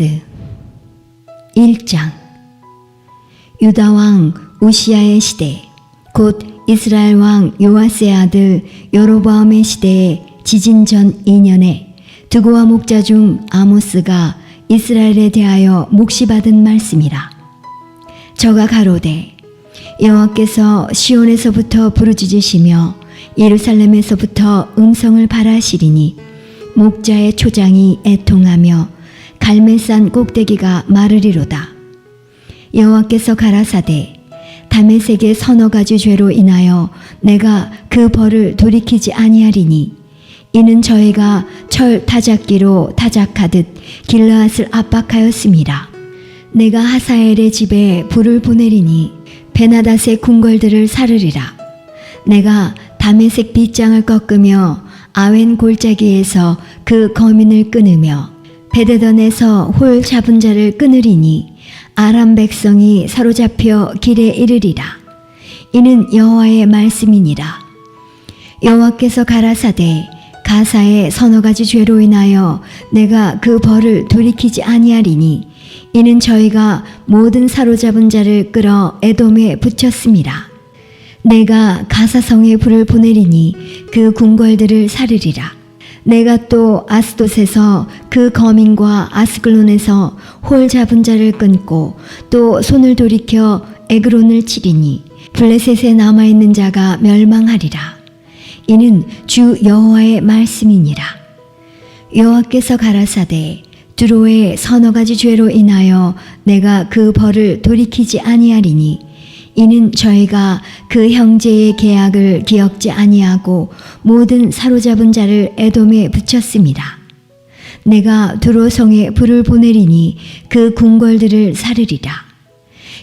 아모스. 1장. 유다 왕 우시아의 시대 곧 이스라엘 왕 요아스의 아들 여로보암의 시대에 지진 전 2년에 두고와 목자 중 아모스가 이스라엘에 대하여 묵시 받은 말씀이라. 저가 가로되 여호와께서 시온에서부터 부르짖으시며 예루살렘에서부터 음성을 발하시리니 목자의 초장이 애통하며 갈매산 꼭대기가 마르리로다. 여호와께서 가라사대 다메섹의 서너 가지 죄로 인하여 내가 그 벌을 돌이키지 아니하리니 이는 저희가 철 타작기로 타작하듯 길르앗을 압박하였습니다. 내가 하사엘의 집에 불을 보내리니 베나닷의 궁궐들을 사르리라. 내가 다메섹 빗장을 꺾으며 아웬 골짜기에서 그 거민을 끊으며 베데던에서 홀 잡은 자를 끊으리니 아람 백성이 사로잡혀 길에 이르리라. 이는 여호와의 말씀이니라. 여호와께서 가라사대 가사의 서너 가지 죄로 인하여 내가 그 벌을 돌이키지 아니하리니 이는 저희가 모든 사로잡은 자를 끌어 에돔에 붙였습니다. 내가 가사성에 불을 보내리니 그 궁궐들을 사르리라. 내가 또 아스돗에서 그 거민과 아스글론에서 홀 잡은 자를 끊고 또 손을 돌이켜 에그론을 치리니 블레셋에 남아 있는 자가 멸망하리라. 이는 주 여호와의 말씀이니라. 여호와께서 가라사대 두로의 서너 가지 죄로 인하여 내가 그 벌을 돌이키지 아니하리니 이는 저희가 그 형제의 계약을 기억지 아니하고 모든 사로잡은 자를 에돔에 붙였습니다. 내가 두로성에 불을 보내리니 그 궁궐들을 사르리라.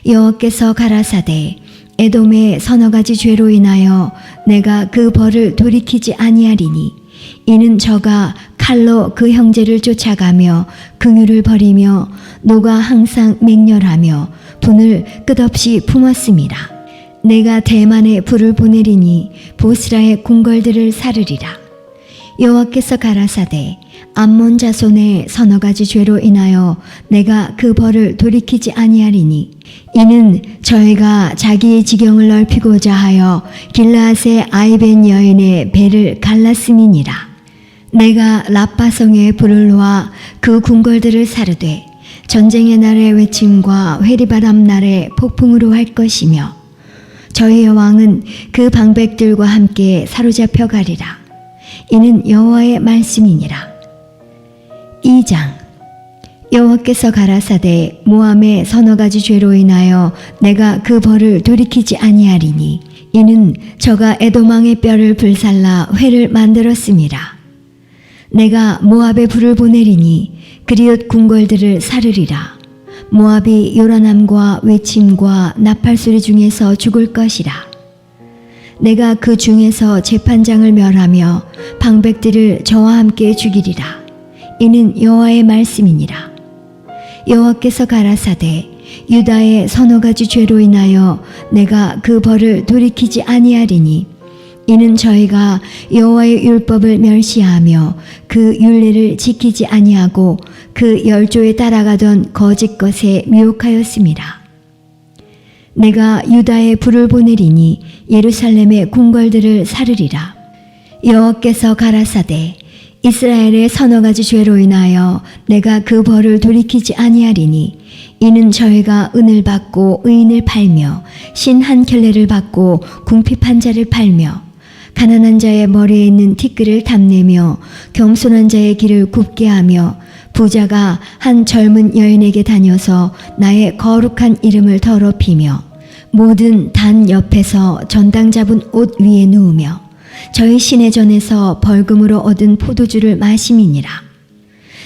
여호와께서 가라사대 에돔의 서너 가지 죄로 인하여 내가 그 벌을 돌이키지 아니하리니 이는 저가 칼로 그 형제를 쫓아가며 긍휼을 버리며 노가 항상 맹렬하며 분을 끝없이 품었습니다. 내가 대만에 불을 보내리니 보스라의 궁궐들을 사르리라. 여호와께서 가라사대 암몬 자손의 서너 가지 죄로 인하여 내가 그 벌을 돌이키지 아니하리니 이는 저희가 자기의 지경을 넓히고자 하여 길라앗의 아이벤 여인의 배를 갈랐음이니라. 내가 라빠성에 불을 놓아 그 궁궐들을 사르되 전쟁의 날의 외침과 회리바람 날의 폭풍으로 할 것이며 저희 여왕은 그 방백들과 함께 사로잡혀 가리라. 이는 여호와의 말씀이니라. 2장 여호와께서 가라사대 모함의 서너 가지 죄로 인하여 내가 그 벌을 돌이키지 아니하리니 이는 저가 에도망의 뼈를 불살라 회를 만들었습니다. 내가 모압에 불을 보내리니 그리옷 궁궐들을 사르리라. 모압이 요란함과 외침과 나팔 소리 중에서 죽을 것이라. 내가 그 중에서 재판장을 멸하며 방백들을 저와 함께 죽이리라. 이는 여호와의 말씀이니라. 여호와께서 가라사대 유다의 서너 가지 죄로 인하여 내가 그 벌을 돌이키지 아니하리니 이는 저희가 여호와의 율법을 멸시하며 그 율례를 지키지 아니하고 그 열조에 따라가던 거짓 것에 미혹하였습니다. 내가 유다에 불을 보내리니 예루살렘의 궁궐들을 사르리라. 여호와께서 가라사대 이스라엘의 서너 가지 죄로 인하여 내가 그 벌을 돌이키지 아니하리니 이는 저희가 은을 받고 의인을 팔며 신 한 켤레를 받고 궁핍한 자를 팔며 가난한 자의 머리에 있는 티끌을 탐내며 겸손한 자의 길을 굽게 하며 부자가 한 젊은 여인에게 다녀서 나의 거룩한 이름을 더럽히며 모든 단 옆에서 전당 잡은 옷 위에 누우며 저희 신의 전에서 벌금으로 얻은 포도주를 마심이니라.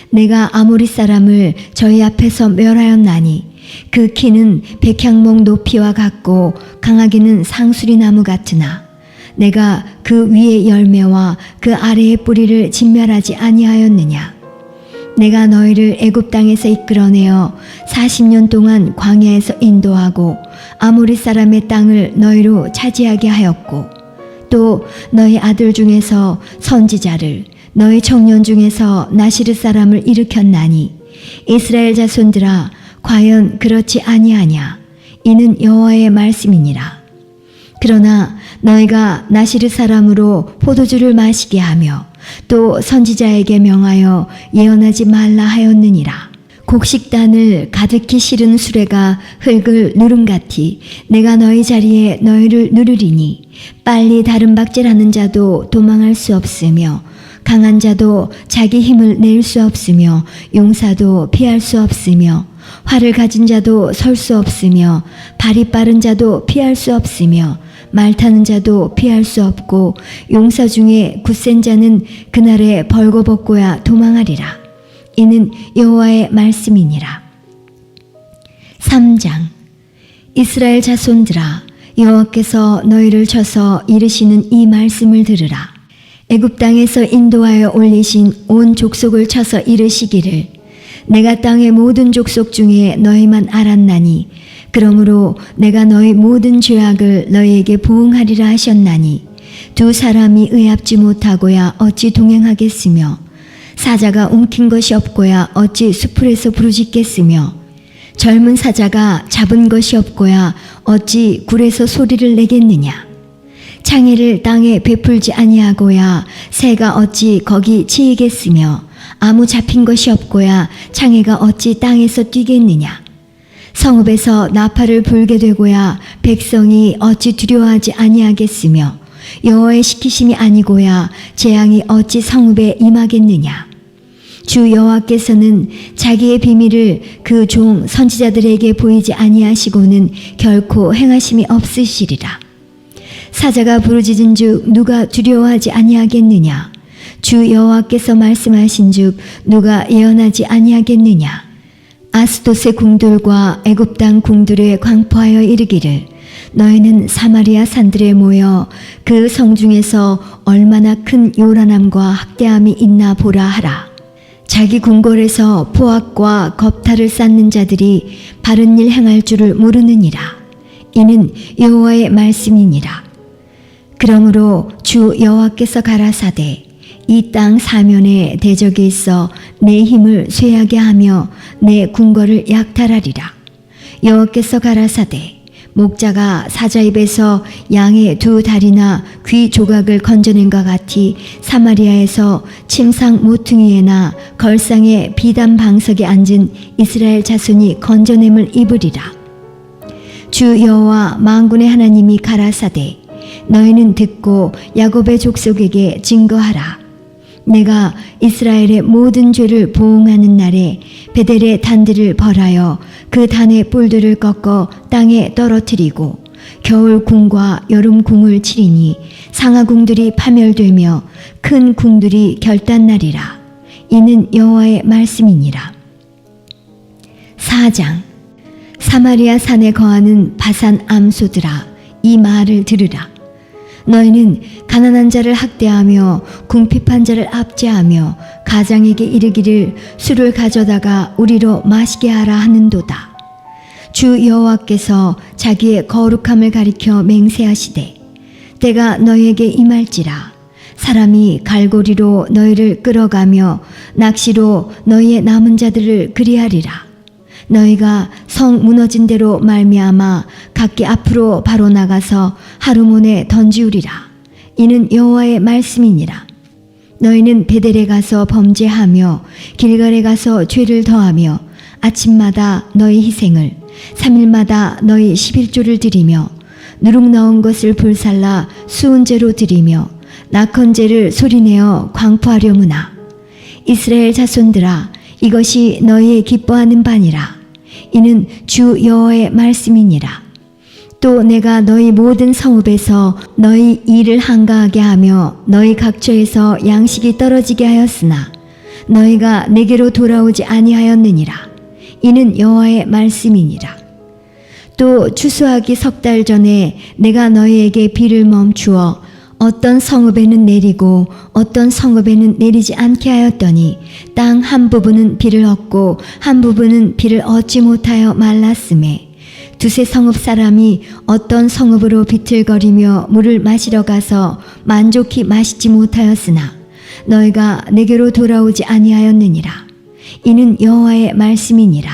내가 아모리 사람을 저희 앞에서 멸하였나니 그 키는 백향목 높이와 같고 강하기는 상수리 나무 같으나 내가 그 위의 열매와 그 아래의 뿌리를 진멸하지 아니하였느냐? 내가 너희를 애굽 땅에서 이끌어내어 40년 동안 광야에서 인도하고 아모리 사람의 땅을 너희로 차지하게 하였고 또 너희 아들 중에서 선지자를 너희 청년 중에서 나시르 사람을 일으켰나니 이스라엘 자손들아 과연 그렇지 아니하냐? 이는 여호와의 말씀이니라 그러나 너희가 나시르 사람으로 포도주를 마시게 하며 또 선지자에게 명하여 예언하지 말라 하였느니라. 곡식단을 가득히 실은 수레가 흙을 누름같이 내가 너희 자리에 너희를 누르리니 빨리 다른 박질하는 자도 도망할 수 없으며 강한 자도 자기 힘을 낼 수 없으며 용사도 피할 수 없으며 활을 가진 자도 설 수 없으며 발이 빠른 자도 피할 수 없으며 말 타는 자도 피할 수 없고 용사 중에 굳센 자는 그날에 벌거벗고야 도망하리라. 이는 여호와의 말씀이니라. 3장 이스라엘 자손들아 여호와께서 너희를 쳐서 이르시는 이 말씀을 들으라. 애굽 땅에서 인도하여 올리신 온 족속을 쳐서 이르시기를 내가 땅의 모든 족속 중에 너희만 알았나니 그러므로 내가 너희 모든 죄악을 너희에게 보응하리라 하셨나니 두 사람이 의합지 못하고야 어찌 동행하겠으며 사자가 움킨 것이 없고야 어찌 수풀에서 부르짖겠으며 젊은 사자가 잡은 것이 없고야 어찌 굴에서 소리를 내겠느냐? 창의를 땅에 베풀지 아니하고야 새가 어찌 거기 치이겠으며 아무 잡힌 것이 없고야 창의가 어찌 땅에서 뛰겠느냐 성읍에서 나팔을 불게 되고야 백성이 어찌 두려워하지 아니하겠으며 여호와의 시키심이 아니고야 재앙이 어찌 성읍에 임하겠느냐? 주 여호와께서는 자기의 비밀을 그 종 선지자들에게 보이지 아니하시고는 결코 행하심이 없으시리라. 사자가 부르짖은즉 누가 두려워하지 아니하겠느냐? 주 여호와께서 말씀하신즉 누가 예언하지 아니하겠느냐 아스도세 궁들과 애굽 땅 궁들에 광포하여 이르기를 너희는 사마리아 산들에 모여 그 성 중에서 얼마나 큰 요란함과 학대함이 있나 보라 하라. 자기 궁궐에서 포악과 겁탈을 쌓는 자들이 바른 일 행할 줄을 모르느니라. 이는 여호와의 말씀이니라. 그러므로 주 여호와께서 가라사대 이 땅 사면에 대적이 있어 내 힘을 쇠하게 하며 내 궁궐을 약탈하리라. 여호와께서 가라사대 목자가 사자 입에서 양의 두 다리나 귀 조각을 건져낸과 같이 사마리아에서 침상 모퉁이에나 걸상의 비단 방석에 앉은 이스라엘 자손이 건져냄을 입으리라. 주 여호와 만군의 하나님이 가라사대 너희는 듣고 야곱의 족속에게 증거하라. 내가 이스라엘의 모든 죄를 보응하는 날에 베델의 단들을 벌하여 그 단의 뿔들을 꺾어 땅에 떨어뜨리고 겨울 궁과 여름 궁을 치리니 상하 궁들이 파멸되며 큰 궁들이 결단나리라. 이는 여호와의 말씀이니라. 4장 사마리아 산에 거하는 바산 암소들아 이 말을 들으라. 너희는 가난한 자를 학대하며 궁핍한 자를 압제하며 가장에게 이르기를 술을 가져다가 우리로 마시게 하라 하는도다. 주 여호와께서 자기의 거룩함을 가리켜 맹세하시되 때가 너희에게 임할지라 사람이 갈고리로 너희를 끌어가며 낚시로 너희의 남은 자들을 그리하리라. 너희가 성 무너진 대로 말미암아 각기 앞으로 바로 나가서 하루몬에 던지우리라. 이는 여호와의 말씀이니라. 너희는 베델에 가서 범죄하며 길갈에 가서 죄를 더하며 아침마다 너희 희생을 삼일마다 너희 십일조를 드리며 누룩 넣은 것을 불살라 수은제로 드리며 낙헌제를 소리내어 광포하려무나 이스라엘 자손들아 이것이 너희의 기뻐하는 바니라 이는 주 여호와의 말씀이니라 또 내가 너희 모든 성읍에서 너희 일을 한가하게 하며 너희 각처에서 양식이 떨어지게 하였으나 너희가 내게로 돌아오지 아니하였느니라. 이는 여호와의 말씀이니라. 또 추수하기 석 달 전에 내가 너희에게 비를 멈추어 어떤 성읍에는 내리고 어떤 성읍에는 내리지 않게 하였더니 땅 한 부분은 비를 얻고 한 부분은 비를 얻지 못하여 말랐음에 두세 성읍 사람이 어떤 성읍으로 비틀거리며 물을 마시러 가서 만족히 마시지 못하였으나 너희가 내게로 돌아오지 아니하였느니라 이는 여호와의 말씀이니라.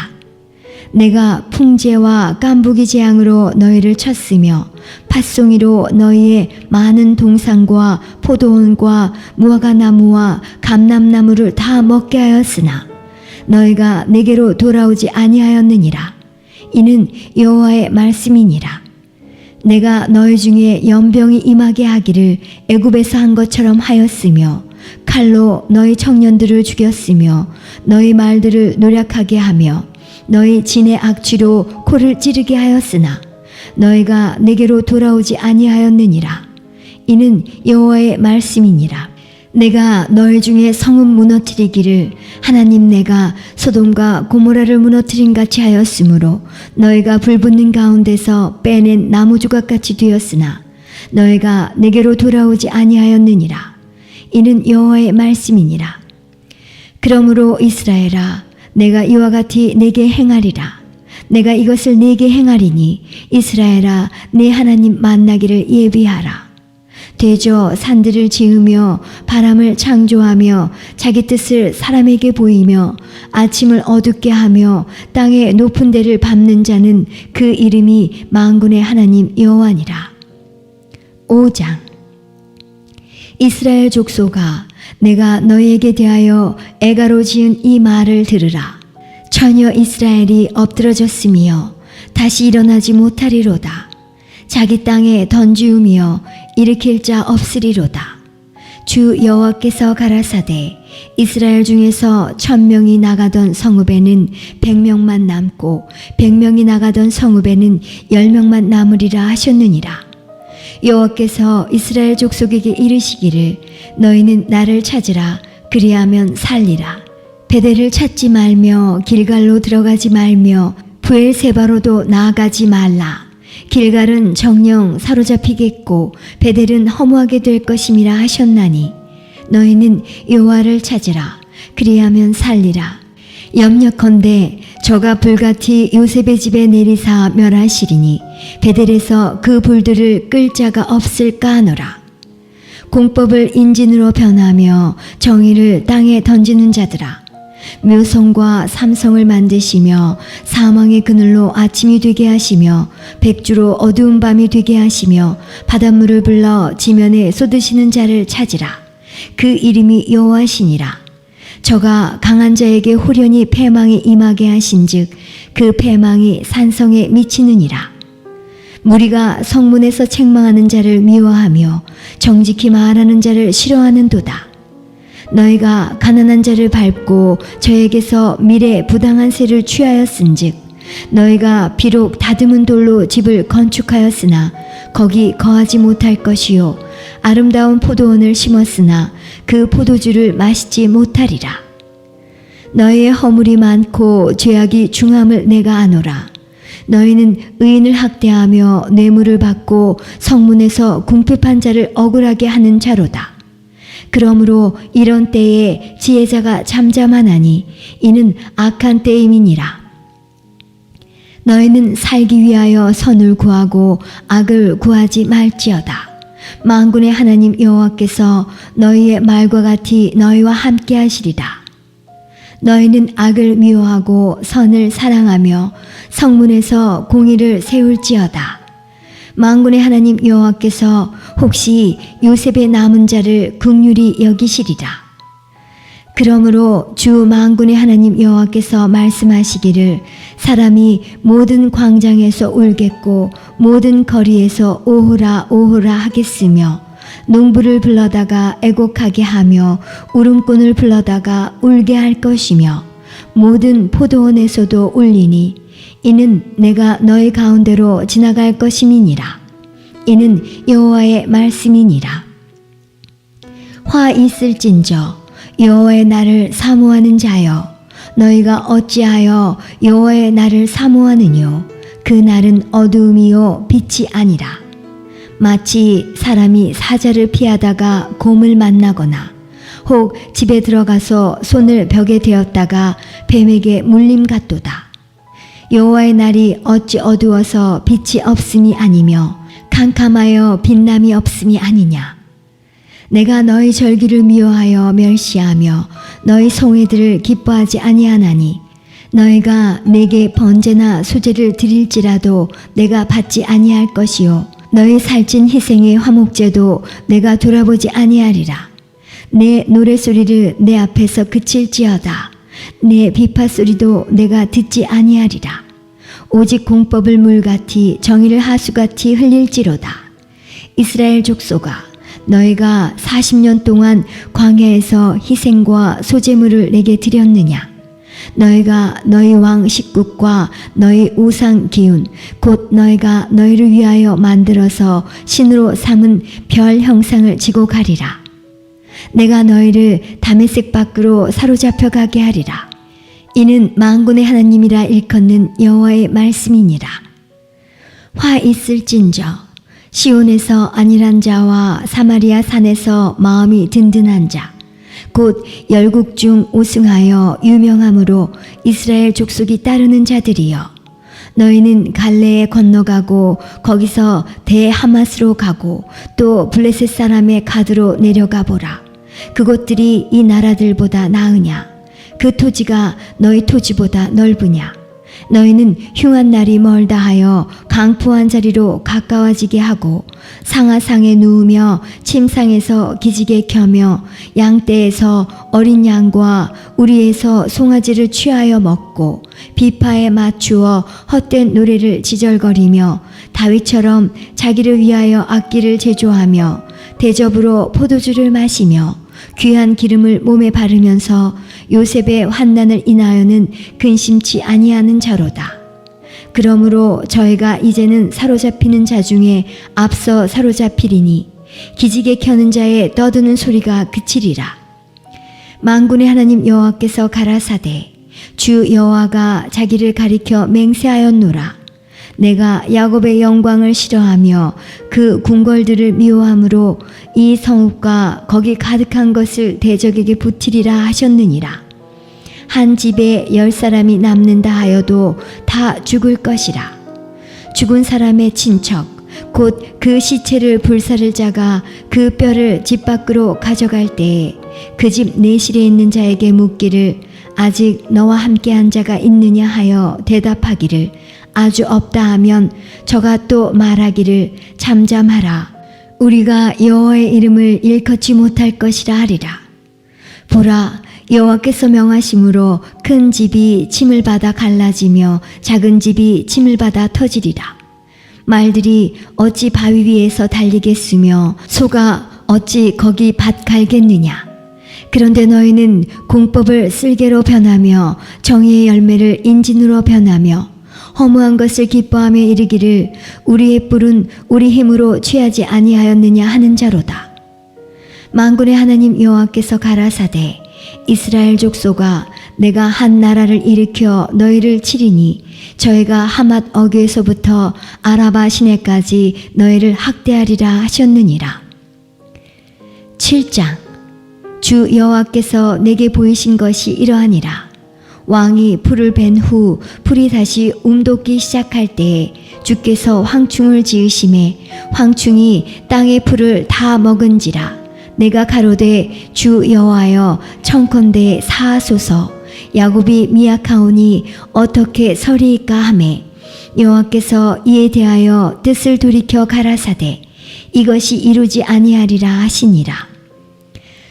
내가 풍제와 깐부기 재앙으로 너희를 쳤으며 팥송이로 너희의 많은 동산과 포도원과 무화과 나무와 감람나무를 다 먹게 하였으나 너희가 내게로 돌아오지 아니하였느니라. 이는 여호와의 말씀이니라. 내가 너희 중에 연병이 임하게 하기를 애굽에서 한 것처럼 하였으며 칼로 너희 청년들을 죽였으며 너희 말들을 노력하게 하며 너희 진의 악취로 코를 찌르게 하였으나 너희가 내게로 돌아오지 아니하였느니라 이는 여호와의 말씀이니라 내가 너희 중에 성읍 무너뜨리기를 하나님 내가 소돔과 고모라를 무너뜨린 같이 하였으므로 너희가 불붙는 가운데서 빼낸 나무 조각같이 되었으나 너희가 내게로 돌아오지 아니하였느니라. 이는 여호와의 말씀이니라. 그러므로 이스라엘아 내가 이와 같이 내게 행하리라. 내가 이것을 내게 행하리니 이스라엘아 내 하나님 만나기를 예비하라 대저 산들을 지으며 바람을 창조하며 자기 뜻을 사람에게 보이며 아침을 어둡게 하며 땅의 높은 데를 밟는 자는 그 이름이 만군의 하나님 여호와니라. 5장 이스라엘 족속아 내가 너희에게 대하여 애가로 지은 이 말을 들으라. 처녀 이스라엘이 엎드러졌으며 다시 일어나지 못하리로다. 자기 땅에 던지우며 일으킬 자 없으리로다. 주 여호와께서 가라사대 이스라엘 중에서 천 명이 나가던 성읍에는 백 명만 남고 백 명이 나가던 성읍에는 열 명만 남으리라 하셨느니라. 여호와께서 이스라엘 족속에게 이르시기를 너희는 나를 찾으라 그리하면 살리라. 베델을 찾지 말며 길갈로 들어가지 말며 부엘세바로도 나아가지 말라. 길갈은 정령 사로잡히겠고 베델은 허무하게 될 것임이라 하셨나니 너희는 여호와를 찾으라 그리하면 살리라. 염려컨대 저가 불같이 요셉의 집에 내리사 멸하시리니 베델에서 그 불들을 끌 자가 없을까 하노라. 공법을 인진으로 변하며 정의를 땅에 던지는 자들아 묘성과 삼성을 만드시며 사망의 그늘로 아침이 되게 하시며 백주로 어두운 밤이 되게 하시며 바닷물을 불러 지면에 쏟으시는 자를 찾으라. 그 이름이 여호와시니라. 저가 강한 자에게 호련히 패망이 임하게 하신즉 그 패망이 산성에 미치느니라. 무리가 성문에서 책망하는 자를 미워하며 정직히 말하는 자를 싫어하는도다 너희가 가난한 자를 밟고 저에게서 미래 부당한 세를 취하였은즉 너희가 비록 다듬은 돌로 집을 건축하였으나 거기 거하지 못할 것이요. 아름다운 포도원을 심었으나 그 포도주를 마시지 못하리라. 너희의 허물이 많고 죄악이 중함을 내가 아노라. 너희는 의인을 학대하며 뇌물을 받고 성문에서 궁핍한 자를 억울하게 하는 자로다 그러므로 이런 때에 지혜자가 잠잠하나니 이는 악한 때임이니라. 너희는 살기 위하여 선을 구하고 악을 구하지 말지어다. 만군의 하나님 여호와께서 너희의 말과 같이 너희와 함께 하시리라. 너희는 악을 미워하고 선을 사랑하며 성문에서 공의를 세울지어다. 만군의 하나님 여호와께서 혹시 요셉의 남은 자를 극률이 여기시리라. 그러므로 주 만군의 하나님 여호와께서 말씀하시기를 사람이 모든 광장에서 울겠고 모든 거리에서 오호라 오호라 하겠으며 농부를 불러다가 애곡하게 하며 울음꾼을 불러다가 울게 할 것이며 모든 포도원에서도 울리니 이는 내가 너희 가운데로 지나갈 것임이니라. 이는 여호와의 말씀이니라. 화 있을진저 여호와의 날을 사모하는 자여 너희가 어찌하여 여호와의 날을 사모하느뇨 그 날은 어두움이요 빛이 아니라 마치 사람이 사자를 피하다가 곰을 만나거나 혹 집에 들어가서 손을 벽에 대었다가 뱀에게 물림 같도다 여호와의 날이 어찌 어두워서 빛이 없음이 아니며 캄캄하여 빛남이 없음이 아니냐? 내가 너희 절기를 미워하여 멸시하며 너희 송해들을 기뻐하지 아니하나니 너희가 내게 번제나 수제를 드릴지라도 내가 받지 아니할 것이요 너희 살찐 희생의 화목제도 내가 돌아보지 아니하리라. 내 노래소리를 내 앞에서 그칠지어다 내 비파 소리도 내가 듣지 아니하리라. 오직 공법을 물같이 정의를 하수같이 흘릴지로다. 이스라엘 족속아 너희가 40년 동안 광야에서 희생과 소제물을 내게 드렸느냐? 너희가 너희 왕 식국과 너희 우상 기운 곧 너희가 너희를 위하여 만들어서 신으로 삼은 별 형상을 지고 가리라 내가 너희를 다메섹 밖으로 사로잡혀 가게 하리라 이는 만군의 하나님이라 일컫는 여호와의 말씀이니라 화 있을진저 시온에서 안일한 자와 사마리아 산에서 마음이 든든한 자, 곧 열국 중 우승하여 유명함으로 이스라엘 족속이 따르는 자들이여. 너희는 갈레에 건너가고 거기서 대하마스로 가고 또 블레셋 사람의 가드로 내려가 보라. 그곳들이 이 나라들보다 나으냐? 그 토지가 너희 토지보다 넓으냐? 너희는 흉한 날이 멀다 하여 강포한 자리로 가까워지게 하고 상하상에 누우며 침상에서 기지개 켜며 양떼에서 어린 양과 우리에서 송아지를 취하여 먹고 비파에 맞추어 헛된 노래를 지절거리며 다윗처럼 자기를 위하여 악기를 제조하며 대접으로 포도주를 마시며 귀한 기름을 몸에 바르면서 요셉의 환난을 인하여는 근심치 아니하는 자로다. 그러므로 저희가 이제는 사로잡히는 자 중에 앞서 사로잡히리니 기지개 켜는 자의 떠드는 소리가 그치리라. 만군의 하나님 여호와께서 가라사대 주 여호와가 자기를 가리켜 맹세하였노라. 내가 야곱의 영광을 싫어하며 그 궁궐들을 미워함으로 이 성읍과 거기 가득한 것을 대적에게 붙이리라 하셨느니라. 한 집에 열 사람이 남는다 하여도 다 죽을 것이라. 죽은 사람의 친척, 곧 그 시체를 불사를 자가 그 뼈를 집 밖으로 가져갈 때에 그 집 내실에 있는 자에게 묻기를 아직 너와 함께한 자가 있느냐 하여 대답하기를 아주 없다 하면 저가 또 말하기를 잠잠하라. 우리가 여호와의 이름을 일컫지 못할 것이라 하리라. 보라 여호와께서 명하심으로 큰 집이 침을 받아 갈라지며 작은 집이 침을 받아 터지리라. 말들이 어찌 바위 위에서 달리겠으며 소가 어찌 거기 밭 갈겠느냐. 그런데 너희는 공법을 쓸개로 변하며 정의의 열매를 인진으로 변하며 허무한 것을 기뻐하며 이르기를 우리의 뿔은 우리 힘으로 취하지 아니하였느냐 하는 자로다. 만군의 하나님 여호와께서 가라사대 이스라엘 족속아 내가 한 나라를 일으켜 너희를 치리니 저희가 하맛 어귀에서부터 아라바 시내까지 너희를 학대하리라 하셨느니라. 7장 주 여호와께서 내게 보이신 것이 이러하니라. 왕이 풀을 벤 후 풀이 다시 움돋기 시작할 때에 주께서 황충을 지으심에 황충이 땅의 풀을 다 먹은지라. 내가 가로되 주 여호와여 청컨대 사하소서. 야곱이 미약하오니 어떻게 서리이까 하매. 여호와께서 이에 대하여 뜻을 돌이켜 가라사대. 이것이 이루지 아니하리라 하시니라.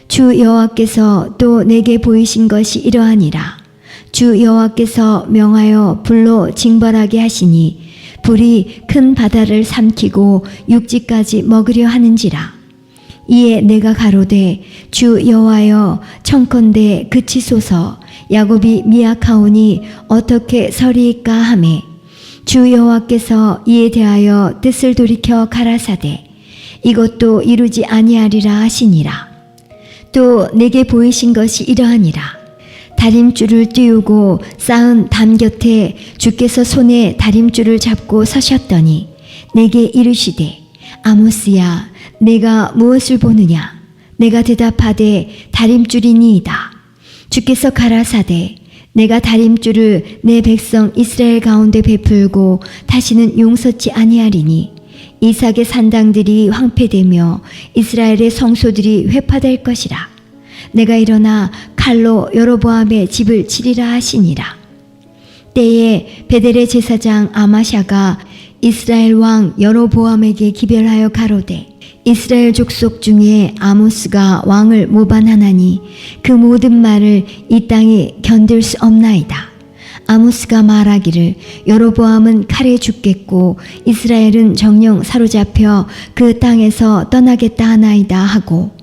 주 여호와께서 또 내게 보이신 것이 이러하니라 주 여호와께서 명하여 불로 징벌하게 하시니 불이 큰 바다를 삼키고 육지까지 먹으려 하는지라. 이에 내가 가로되 주 여호와여 청컨대 그치소서 야곱이 미약하오니 어떻게 서리이까 하매. 주 여호와께서 이에 대하여 뜻을 돌이켜 가라사대. 이것도 이루지 아니하리라 하시니라. 또 내게 보이신 것이 이러하니라 다림줄을 띄우고 쌓은 담 곁에 주께서 손에 다림줄을 잡고 서셨더니 내게 이르시되 아모스야 내가 무엇을 보느냐? 내가 대답하되 다림줄이니이다. 주께서 가라사대 내가 다림줄을 내 백성 이스라엘 가운데 베풀고 다시는 용서치 아니하리니 이삭의 산당들이 황폐되며 이스라엘의 성소들이 회파될 것이라. 내가 일어나 칼로 여로보암의 집을 치리라 하시니라. 때에 베델의 제사장 아마샤가 이스라엘 왕 여로보암에게 기별하여 가로되 이스라엘 족속 중에 아모스가 왕을 모반하나니 그 모든 말을 이 땅이 견딜 수 없나이다. 아모스가 말하기를 여로보암은 칼에 죽겠고 이스라엘은 정령 사로잡혀 그 땅에서 떠나겠다 하나이다 하고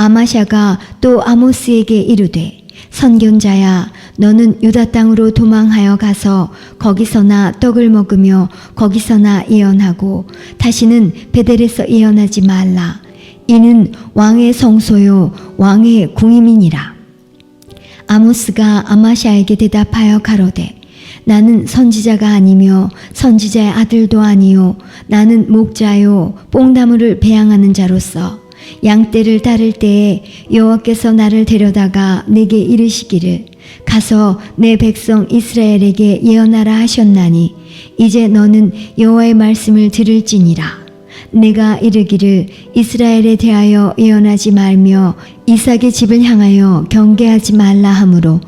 아마샤가 또 아모스에게 이르되 선견자야 너는 유다 땅으로 도망하여 가서 거기서나 떡을 먹으며 거기서나 예언하고 다시는 베델에서 예언하지 말라. 이는 왕의 성소요 왕의 궁임이니라. 아모스가 아마샤에게 대답하여 가로되 나는 선지자가 아니며 선지자의 아들도 아니요 나는 목자요 뽕나무를 배양하는 자로서 양떼를 따를 때에 여호와께서 나를 데려다가 내게 이르시기를 가서 내 백성 이스라엘에게 예언하라 하셨나니 이제 너는 여호와의 말씀을 들을지니라. 내가 이르기를 이스라엘에 대하여 예언하지 말며 이삭의 집을 향하여 경계하지 말라 하므로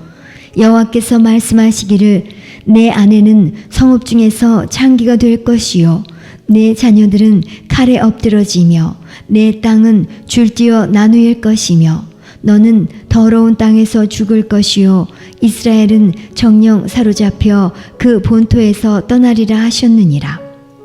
여호와께서 말씀하시기를 내 아내는 성읍 중에서 창기가 될 것이요 내 자녀들은 칼에 엎드러지며 내 땅은 줄뛰어 나누일 것이며 너는 더러운 땅에서 죽을 것이요 이스라엘은 정령 사로잡혀 그 본토에서 떠나리라 하셨느니라